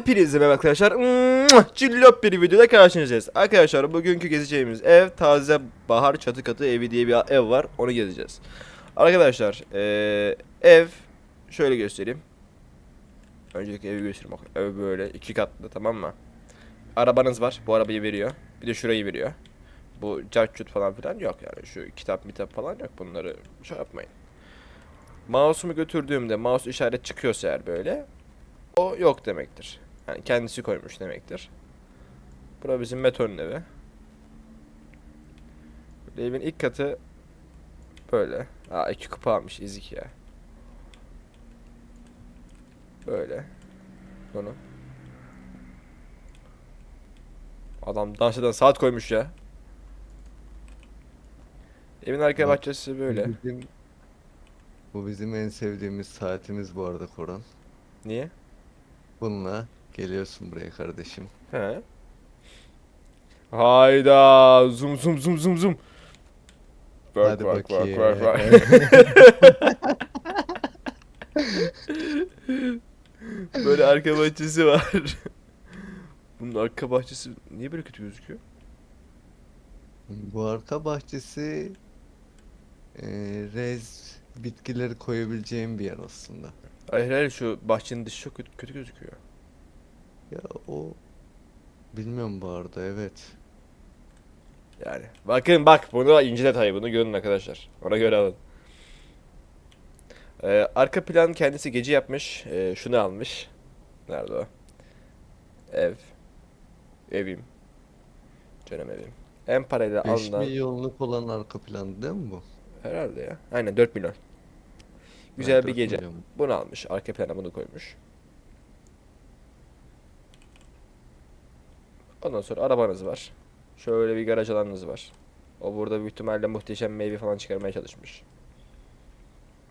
Hepinize merhaba arkadaşlar. Cillop bir videoda karşınızdayız. Arkadaşlar bugünkü gezeceğimiz ev taze bahar çatı katı evi diye bir ev var. Onu gezeceğiz. Arkadaşlar eee, ev şöyle göstereyim. Öncelikle evi göstereyim. Bak, ev böyle iki katlı tamam mı? Arabanız var. Bu arabayı veriyor. Bir de şurayı veriyor. Bu cartçut falan filan yok yani. Şu kitap mitap falan yok. Bunları şey yapmayın. Mouse'umu götürdüğümde mouse işaret çıkıyorsa eğer böyle o yok demektir. Yani kendisi koymuş demektir. Bura bizim Meto'nun evi. Böyle evin ilk katı böyle. Aa iki kupa almış izik ya. Böyle. Bunu. Adam dans eden saat koymuş ya. Evin arka Bak, bahçesi böyle. Bu bizim, bu bizim en sevdiğimiz saatimiz bu arada Koran. Niye? Bununla geliyorsun buraya kardeşim. He. Hayda zum zum zum zum zum. Bak Hadi bak bak bakayım. bak bak. Böyle arka bahçesi var. Bunun arka bahçesi niye böyle kötü gözüküyor? Bu arka bahçesi eee rez bitkileri koyabileceğim bir yer aslında. Hayır hayır şu bahçenin dışı çok kötü, kötü gözüküyor. Ya o bilmiyorum bu arada evet. Yani bakın bak bunu ince detay bunu görün arkadaşlar. Ona göre alın. Ee, arka plan kendisi gece yapmış. Ee, şunu almış. Nerede o? Ev. Evim. Canım evim. En parayla 5 alınan milyonluk olan arka plan değil mi bu? herhalde ya. Aynen 4 milyon. Güzel bir 4 gece. milyon. Bunu almış. Arka plana bunu koymuş. Ondan sonra arabanız var. Şöyle bir garaj alanınız var. O burada büyük ihtimalle muhteşem meyve falan çıkarmaya çalışmış.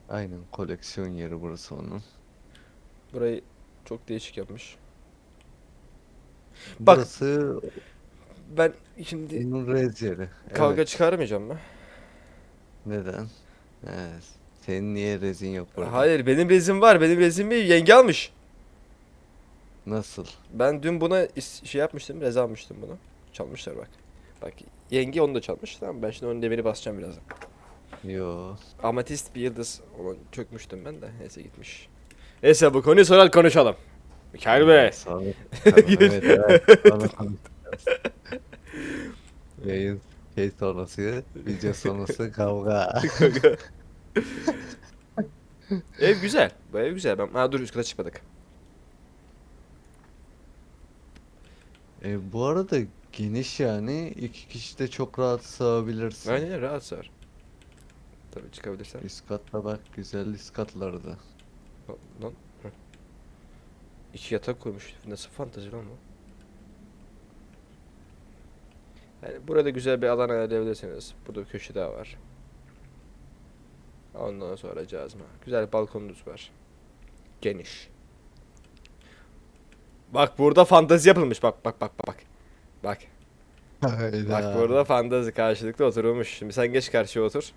Aynen koleksiyon yeri burası onun. Burayı çok değişik yapmış. Bak- Burası Ben şimdi onun rez yeri. kavga Evet. çıkarmayacağım mı? Neden? He, senin niye rezin yok burada? Hayır benim rezim var. Benim rezimi yenge almış. Nasıl? Ben dün buna is- şey yapmıştım. Reza almıştım bunu. Çalmışlar bak. Bak yenge onu da çalmış. Tamam ben şimdi onun demiri basacağım birazdan. Yo. Amatist bir yıldız olan çökmüştüm ben de. Neyse gitmiş. Neyse bu konuyu sonra konuşalım. Mikail Bey. Sağ ol. Tamam, evet, evet. Sonra konuşacağız. Yayın şey sonrası, video sonrası kavga. ev güzel. Bu ev güzel. Ben... Ha dur üst kata çıkmadık. E, bu arada geniş yani iki kişi de çok rahat sığabilirsin. Aynen rahat sar. Tabii çıkabilirsen. Üst katta bak güzel üst katlarda. Lan. Hı. İki yatak koymuş. Nasıl fantezi lan bu? Yani burada güzel bir alan ayarlayabilirsiniz. Burada bir köşe daha var. Ondan sonra cazma. Güzel balkonunuz var. Geniş. Bak burada fantezi yapılmış. Bak bak bak bak bak. Bak. Hayda. Bak burada fantezi karşılıklı oturulmuş. Şimdi sen geç karşıya otur.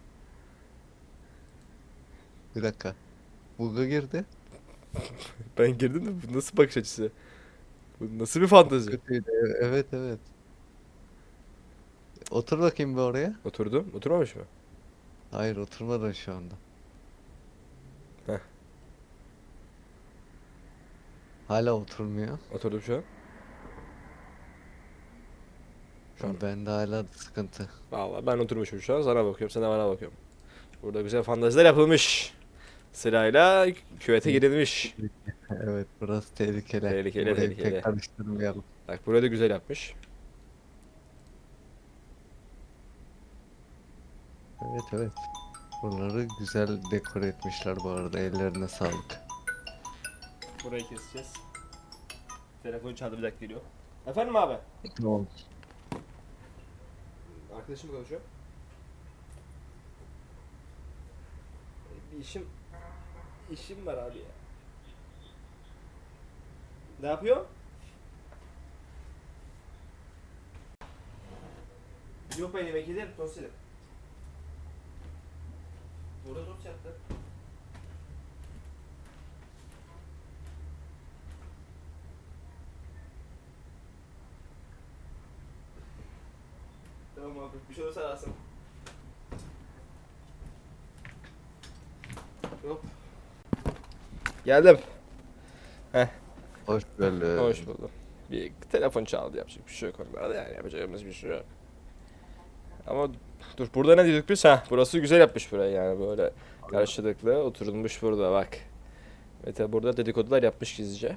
Bir dakika. Bug'a girdi. Ben girdim de bu nasıl bakış açısı? Bu nasıl bir? Kötüydü. E- Evet evet. Otur bakayım bir oraya. Oturdum. Oturmamış mı? Hayır oturmadın şu anda. Heh. Hala oturmuyor. Oturdum şu an. Şu an. Bende hala sıkıntı. Vallahi ben oturmuşum şu an sana bakıyorum sen de bana bakıyorum. Burada güzel fantaziler yapılmış. Sırayla küvete girilmiş. Evet burası tehlikeli. Tehlikeli, Burayı tehlikeli. pek karıştırmayalım. Bak burayı da güzel yapmış. Evet evet. Buraları güzel dekore etmişler bu arada. Ellerine sağlık. Burayı keseceğiz. Telefon çaldı bir dakika geliyor. Efendim abi? Tamam. Arkadaşım konuşuyor. Bir işim işim var abi ya. Ne yapıyor? Yok ben yemek yedim, tost yedim. Burada tost yaptı. Bir şey olursa ararsın. Hop. Geldim. Hoş geldin. Hoş buldum. Bir telefon çaldı yapacak bir şey yok onlarda yani yapacağımız bir şey yok. Ama dur burada ne diyorduk biz? Ha burası güzel yapmış burayı yani böyle karşılıklı oturulmuş burada bak. Mete burada dedikodular yapmış gizlice.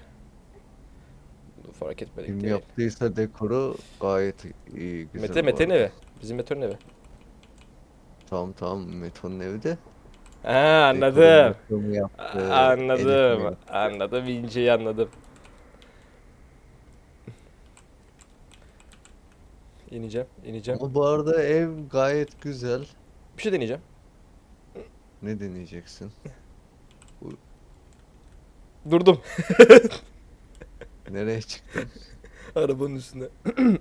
Bunu fark etmedik Kim değil. yaptıysa dekoru gayet iyi güzel. Mete Mete'nin evi. Bizim Mete'nin evi. Tamam tamam Meto'nun evi de. Ha anladım. Yaptı, Anladım. Anladım. inceyi anladım. İneceğim, ineceğim. Ama bu arada ev gayet güzel. Bir şey deneyeceğim. Ne deneyeceksin? Durdum. Nereye çıktın? Arabanın üstünde.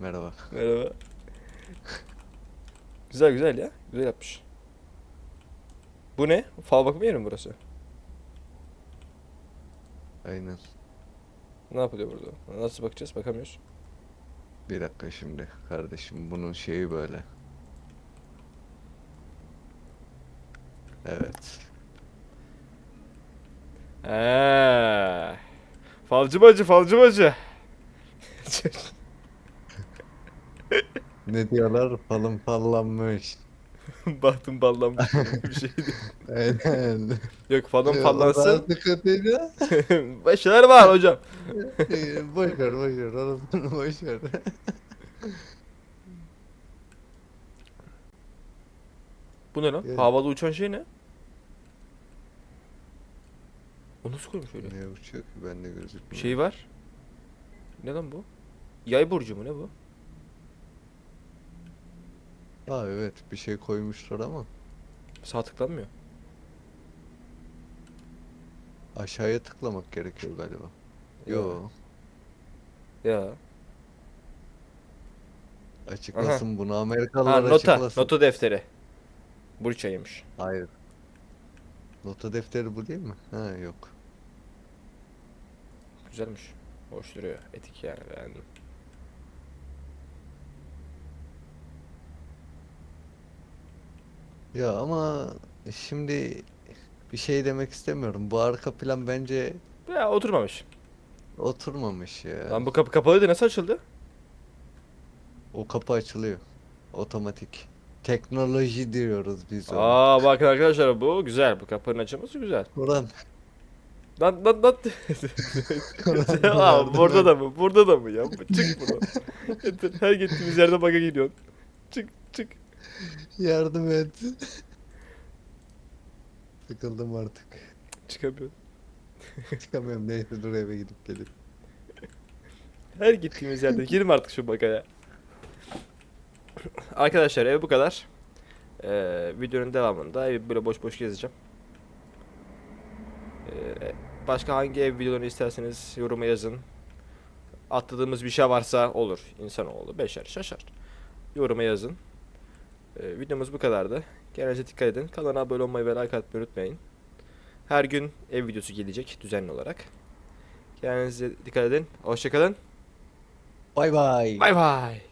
Merhaba. Merhaba. güzel güzel ya. Güzel yapmış. Bu ne? Fal bakma yeri mi burası? Aynen. Ne yapılıyor burada? Nasıl bakacağız? Bakamıyoruz. Bir dakika şimdi kardeşim bunun şeyi böyle. Evet. Eee. Falcı bacı, falcı bacı. Ne diyorlar? Falın fallanmış. Bahtım ballanmış bir şeydi. Aynen. Yok falım Ya, fallansın. dikkat edin. Başlar var hocam. Boş ver boş ver orasını boş ver. Bu ne lan? Gel. Havada uçan şey ne? O nasıl koymuş öyle? ne uçuyor ki bende gözükmüyor. Bir şey var. Ne lan bu? Yay burcu mu ne bu? Ha evet bir şey koymuşlar ama Sağ tıklanmıyor. aşağıya tıklamak gerekiyor galiba. Yo Ya. açıklasın bunu Ha Amerikalılar nota. açıklasın. Nota defteri. Burç ayıymış. Hayır. Nota defteri bu değil mi? Ha yok. Güzelmiş. Hoş duruyor. Etik yani beğendim. Ya ama şimdi bir şey demek istemiyorum. Bu arka plan bence Ya oturmamış. oturmamış ya. Lan bu kapı kapalıydı nasıl açıldı? O kapı açılıyor. Otomatik. Teknoloji diyoruz biz ona. Aa bakın arkadaşlar bu güzel. Bu kapının açılması güzel. Orhan. Lan lan lan. Aa, burada da mı? Burada da mı ya? Çık buradan. Yeter, Her gittiğimiz yerde bug'a gidiyorsun. Çık çık. Yardım et. Sıkıldım artık. Çıkamıyorum. Çıkamıyorum neyse dur eve gidip gelip. Her gittiğimiz yerde girim artık şu bagaya. Arkadaşlar ev bu kadar. Ee, videonun devamında evi böyle boş boş gezeceğim. Ee, başka hangi ev videolarını isterseniz yoruma yazın. Atladığımız bir şey varsa olur. İnsanoğlu beşer şaşar. Yoruma yazın. Ee, videomuz bu kadardı. Kendinize dikkat edin. Kanala abone olmayı ve like atmayı unutmayın. Her gün ev videosu gelecek düzenli olarak. Kendinize dikkat edin. Hoşçakalın. Bay bay. Bay bay.